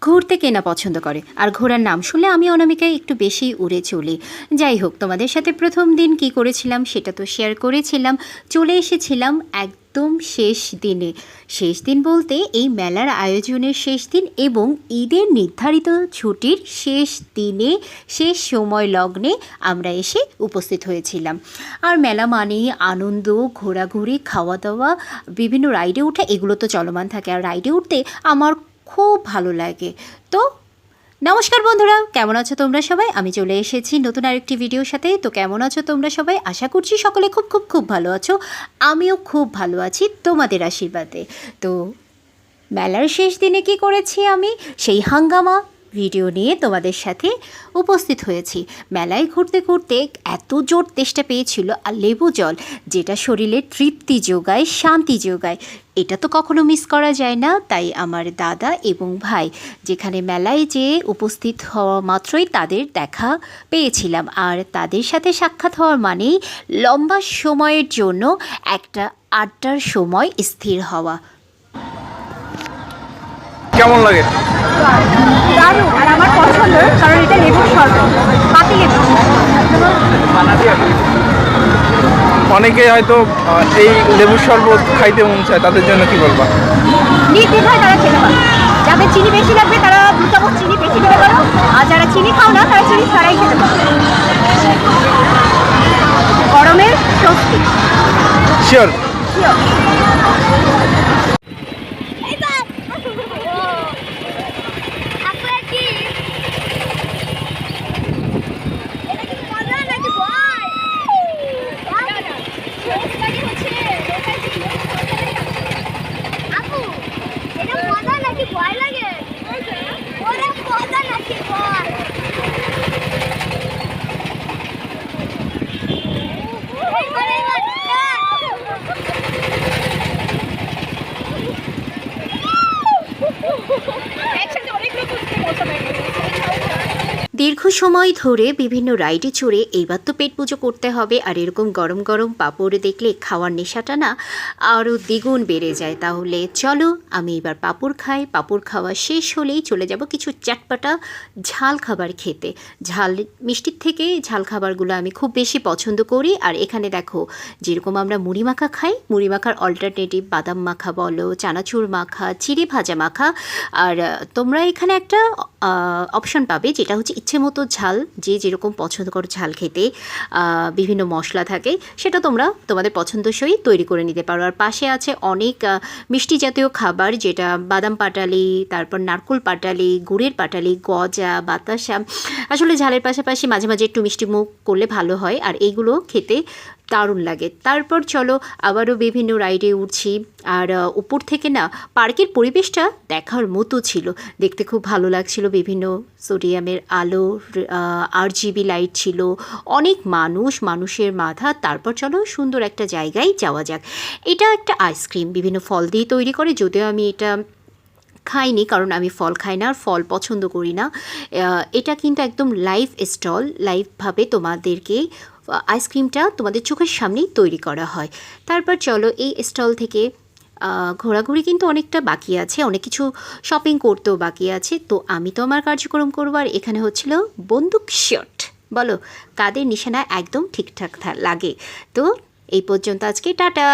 ঘুরতে কেনা পছন্দ করে? আর ঘোরার নাম শুনলে আমি অনামিকায় একটু বেশি উড়ে চলি। যাই হোক, তোমাদের সাথে প্রথম দিন কি করেছিলাম সেটা তো শেয়ার করেছিলাম। চলে এসেছিলাম এক একদম শেষ দিনে। শেষ দিন বলতে এই মেলার আয়োজনের শেষ দিন এবং ঈদের নির্ধারিত ছুটির শেষ দিনে, শেষ সময় লগ্নে আমরা এসে উপস্থিত হয়েছিলাম। আর মেলা মানেই আনন্দ, ঘোরাঘুরি, খাওয়া দাওয়া, বিভিন্ন রাইডে ওঠা এগুলো তো চলমান থাকে। আর রাইডে উঠতে আমার খুব ভালো লাগে। তো, নমস্কার বন্ধুরা, কেমন আছো তোমরা সবাই? আমি চলে এসেছি নতুন আরেকটি ভিডিওর সাথে। তো কেমন আছো তোমরা সবাই? আশা করছি সকলে খুব খুব খুব ভালো আছো। আমিও খুব ভালো আছি তোমাদের আশীর্বাদে। তো, মেলার শেষ দিনে কি করেছি আমি? সেই হাঙ্গামা ভিডিও নিয়ে তোমাদের সাথে উপস্থিত হয়েছি। মেলায় ঘুরতে ঘুরতে এত জোর তেষ্টা পেয়েছিল আর লেবু জল, যেটা শরীরে তৃপ্তি যোগায়, শান্তি যোগায়। এটা তো কখনো মিস করা যায় না, তাই আমার দাদা এবং ভাই, যেখানে মেলায় যে উপস্থিত হওয়া মাত্রই তাদের দেখা পেয়েছিলাম। আর তাদের সাথে সাক্ষাৎ হওয়ার মানেই লম্বা সময়ের জন্য একটা আড্ডার সময় স্থির হওয়া। কেমন লাগে? দারুণ আর আমার পছন্দ কারণ এটা লেবুর শরবত পাতি লেবু। অনেকে হয়তো এই লেবুর শরবত খাইতে মন চায় তাদের জন্য কি বলবা? নির্দ্বিধায় তারা খেতে পারে। যাদের চিনি বেশি লাগবে তারা দু চামচ চিনি বেশি খেতে পারো আর যারা চিনি খাও না তারা চিনি ছাড়াই খেতে পারো। গরমের স্বস্তি। শিওর ভয় লাগে ওরা মজা নাকি ভয় এইবার এইবার একসাথে অনেক রকম মজা লাগে দীর্ঘ সময় ধরে বিভিন্ন রাইডে চড়ে এইবার তো পেট পুজো করতে হবে, আর এরকম গরম গরম পাঁপড় দেখলে খাওয়ার নেশাটা না আরও দ্বিগুণ বেড়ে যায়। তাহলে চলো, আমি এবার পাঁপড় খাই, পাঁপড় খাওয়া শেষ হলেই চলে যাব কিছু চাটপাটা ঝাল খাবার খেতে। ঝাল, মিষ্টির থেকে ঝাল খাবারগুলো আমি খুব বেশি পছন্দ করি, আর এখানে দেখো, যেরকম আমরা মুড়ি মাখা খাই, মুড়ি মাখার অল্টারনেটিভ বাদাম মাখা বলো, চানাচুর মাখা, চিড়ে ভাজা মাখা, আর তোমরা এখানে একটা অপশন পাবে, যেটা হচ্ছে ইচ্ছে মতো ঝাল, যে যেরকম পছন্দ করো ঝাল খেতে বিভিন্ন মশলা থাকে, সেটা তোমরা তোমাদের পছন্দসই তৈরি করে নিতে পারো। আর পাশে আছে অনেক মিষ্টি জাতীয় খাবার, যেটা বাদাম পাটালি, তারপর নারকোল পাটালি, গুড়ের পাটালি, গজা, বাতাসা। আসলে ঝালের পাশাপাশি মাঝে মাঝে একটু মিষ্টি মুখ করলে ভালো হয়। আর এইগুলো খেতে দারুণ লাগে। তারপর চলো আবারও বিভিন্ন রাইডে উঠছি। আর উপর থেকে না পার্কের পরিবেশটা দেখার মতো ছিল। দেখতে খুব ভালো লাগছিল। বিভিন্ন সোডিয়ামের আলো আর জিবি লাইট ছিল। অনেক মানুষ, মানুষের মাথা। তারপর চলো সুন্দর একটা জায়গায় যাওয়া যাক। এটা একটা আইসক্রিম বিভিন্ন ফল দিয়ে তৈরি করে। যদিও আমি এটা খাইনি, কারণ আমি ফল খাই না আর ফল পছন্দ করি না। এটা কিন্তু একদম লাইভ স্টল লাইভভাবে তোমাদেরকে আইসক্রিমটা তোমাদের চোখের সামনেই তৈরি করা হয়। তারপর চলো এই স্টল থেকে ঘোরাঘুরি কিন্তু অনেকটা বাকি আছে, অনেক কিছু শপিং করতেও বাকি আছে। তো আমি তো আমার কার্যক্রম করব আর এখানে হচ্ছিল বন্দুক শট বলো, কাদের নিশানা একদম ঠিকঠাক লাগে? তো এই পর্যন্ত আজকে, টাটা!